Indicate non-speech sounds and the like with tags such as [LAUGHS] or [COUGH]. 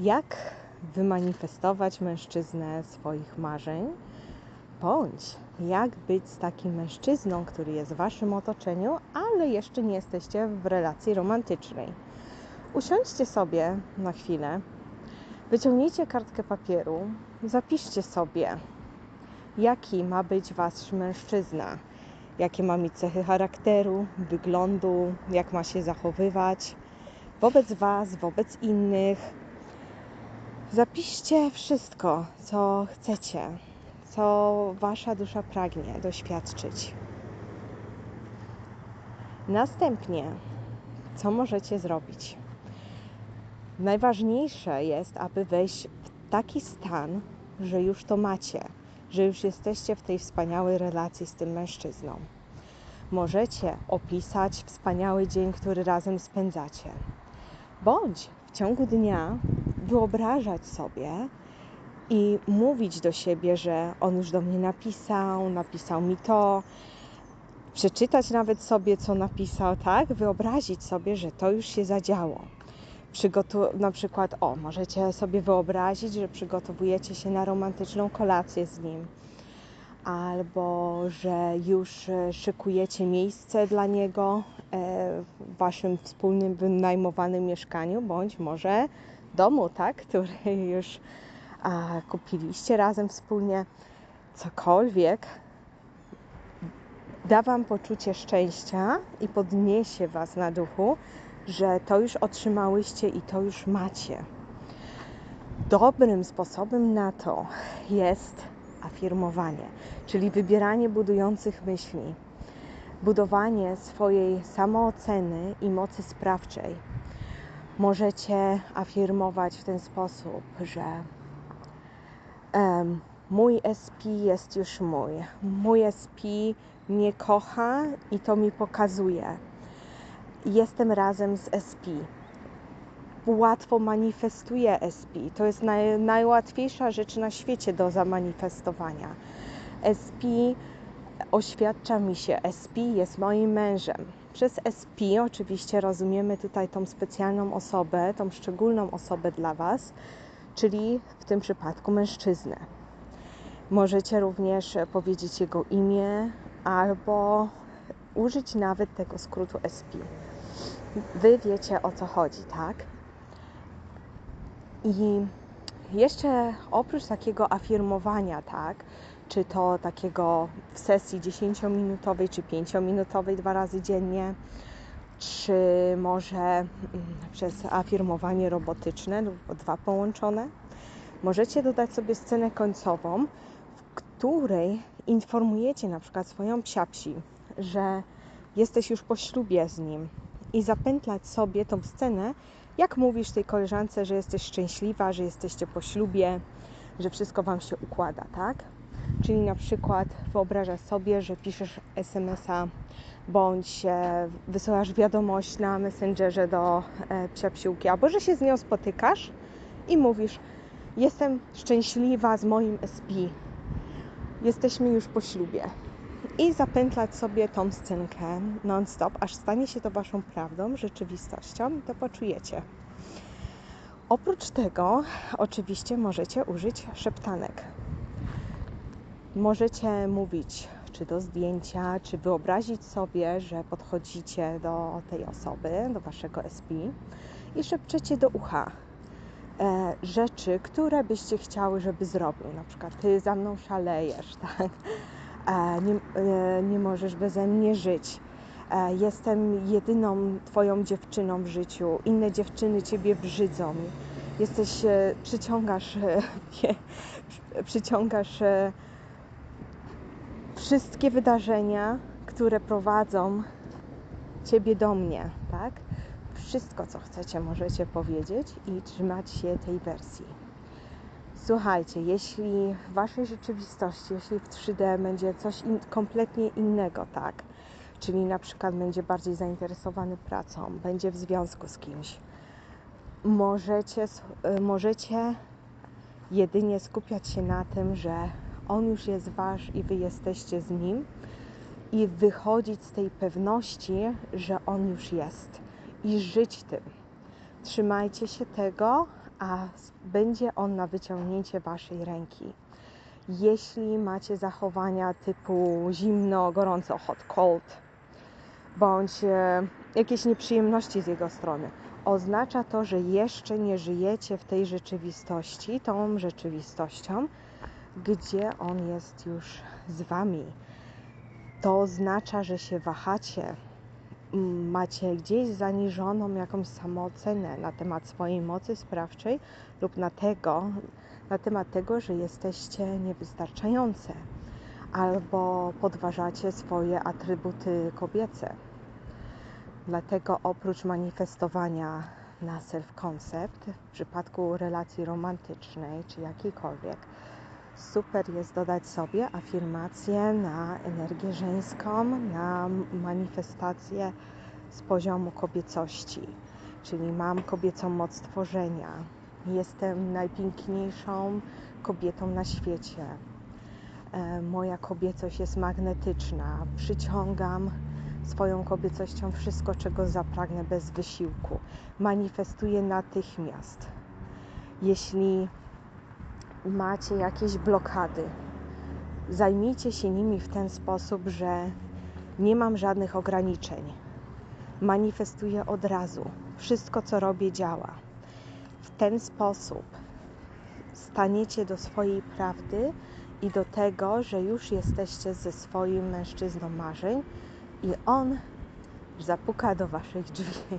jak wymanifestować mężczyznę swoich marzeń, bądź jak być z takim mężczyzną, który jest w waszym otoczeniu, ale jeszcze nie jesteście w relacji romantycznej. Usiądźcie sobie na chwilę, wyciągnijcie kartkę papieru, zapiszcie sobie, jaki ma być wasz mężczyzna, jakie ma mieć cechy charakteru, wyglądu, jak ma się zachowywać wobec was, wobec innych. Zapiszcie wszystko, co chcecie, co wasza dusza pragnie doświadczyć. Następnie, co możecie zrobić? Najważniejsze jest, aby wejść w taki stan, że już to macie, że już jesteście w tej wspaniałej relacji z tym mężczyzną. Możecie opisać wspaniały dzień, który razem spędzacie, bądź w ciągu dnia wyobrażać sobie i mówić do siebie, że on już do mnie napisał, napisał mi to, przeczytać nawet sobie, co napisał, tak? Wyobrazić sobie, że to już się zadziało przygotu- na przykład, o, możecie sobie wyobrazić, że przygotowujecie się na romantyczną kolację z nim, albo że już e, szykujecie miejsce dla niego e, w waszym wspólnym wynajmowanym mieszkaniu, bądź może domu, tak, [LAUGHS] który już a, kupiliście razem wspólnie, cokolwiek da wam poczucie szczęścia i podniesie was na duchu, że to już otrzymałyście i to już macie. Dobrym sposobem na to jest afirmowanie, czyli wybieranie budujących myśli, budowanie swojej samooceny i mocy sprawczej. Możecie afirmować w ten sposób, że um, mój SP jest już mój. Mój SP mnie kocha i to mi pokazuje jestem razem z SP. Łatwo manifestuję SP. To jest naj, najłatwiejsza rzecz na świecie do zamanifestowania. SP oświadcza mi się, SP jest moim mężem. Przez SP oczywiście rozumiemy tutaj tą specjalną osobę, tą szczególną osobę dla Was, czyli w tym przypadku mężczyznę. Możecie również powiedzieć jego imię albo użyć nawet tego skrótu SP. Wy wiecie o co chodzi, tak? I jeszcze oprócz takiego afirmowania, tak? Czy to takiego w sesji 10-minutowej, czy 5-minutowej dwa razy dziennie, czy może mm, przez afirmowanie robotyczne lub dwa połączone, możecie dodać sobie scenę końcową, w której informujecie na przykład swoją psiapsi, że jesteś już po ślubie z nim, i zapętlać sobie tą scenę, jak mówisz tej koleżance, że jesteś szczęśliwa, że jesteście po ślubie, że wszystko Wam się układa, tak? Czyli na przykład wyobrażasz sobie, że piszesz SMS-a bądź e, wysyłasz wiadomość na Messengerze do e, psia psiółki, albo że się z nią spotykasz i mówisz jestem szczęśliwa z moim SP. Jesteśmy już po ślubie i zapętlać sobie tą scenkę non-stop, aż stanie się to Waszą prawdą, rzeczywistością to poczujecie. Oprócz tego, oczywiście, możecie użyć szeptanek. Możecie mówić czy do zdjęcia, czy wyobrazić sobie, że podchodzicie do tej osoby, do Waszego SP i szepczecie do ucha e, rzeczy, które byście chciały, żeby zrobił. Na przykład, ty za mną szalejesz, [LAUGHS] tak? Nie, e, nie możesz beze mnie żyć. E, jestem jedyną Twoją dziewczyną w życiu. Inne dziewczyny Ciebie brzydzą. Jesteś, e, przyciągasz, [LAUGHS] przyciągasz wszystkie wydarzenia, które prowadzą Ciebie do mnie, tak? Wszystko, co chcecie, możecie powiedzieć i trzymać się tej wersji. Słuchajcie, jeśli w Waszej rzeczywistości, jeśli w 3D będzie coś in, kompletnie innego, tak, czyli na przykład będzie bardziej zainteresowany pracą, będzie w związku z kimś, możecie, y, możecie jedynie skupiać się na tym, że on już jest Wasz i Wy jesteście z nim i wychodzić z tej pewności, że on już jest i żyć tym. Trzymajcie się tego, a będzie on na wyciągnięcie waszej ręki. Jeśli macie zachowania typu zimno, gorąco, hot, cold, bądź e, jakieś nieprzyjemności z jego strony, oznacza to, że jeszcze nie żyjecie w tej rzeczywistości, tą rzeczywistością, gdzie on jest już z wami. To oznacza, że się wahacie, macie gdzieś zaniżoną jakąś samoocenę na temat swojej mocy sprawczej lub na, tego, na temat tego, że jesteście niewystarczające albo podważacie swoje atrybuty kobiece. Dlatego oprócz manifestowania na self-concept w przypadku relacji romantycznej czy jakiejkolwiek, super jest dodać sobie afirmację na energię żeńską, na manifestację z poziomu kobiecości, czyli mam kobiecą moc tworzenia, jestem najpiękniejszą kobietą na świecie. E, Moja kobiecość jest magnetyczna, przyciągam swoją kobiecością wszystko, czego zapragnę bez wysiłku. Manifestuję natychmiast. Jeśli macie jakieś blokady, zajmijcie się nimi w ten sposób, że nie mam żadnych ograniczeń. Manifestuję od razu. Wszystko, co robię, działa. W ten sposób staniecie do swojej prawdy i do tego, że już jesteście ze swoim mężczyzną marzeń i on zapuka do waszych drzwi.